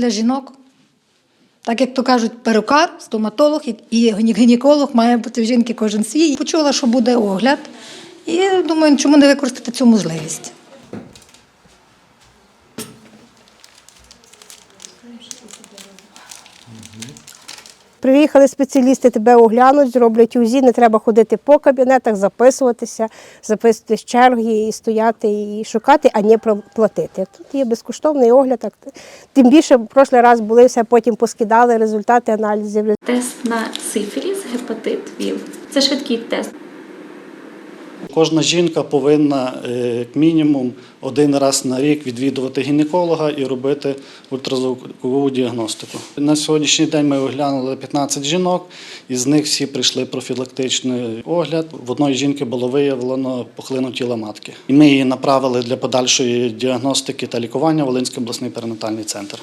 для жінок. Так як то кажуть, перукар, стоматолог і- гінеколог має бути в жінки кожен свій. Почула, що буде огляд, і думаю, чому не використати цю можливість. Приїхали спеціалісти, тебе оглянуть, зроблять УЗІ, не треба ходити по кабінетах, записуватися, записувати черги і стояти і шукати, а не платити. Тут є безкоштовний огляд. Тим більше в прошлий раз були, все потім поскидали результати аналізів. Тест на сифіліс, гепатит ВІЛ. Це швидкий тест. Кожна жінка повинна е, як мінімум один раз на рік відвідувати гінеколога і робити ультразвукову діагностику. На сьогоднішній день ми оглянули 15 жінок, із них всі прийшли профілактичний огляд. В одної жінки було виявлено пухлину тіла матки. І ми її направили для подальшої діагностики та лікування в Волинський обласний перинатальний центр.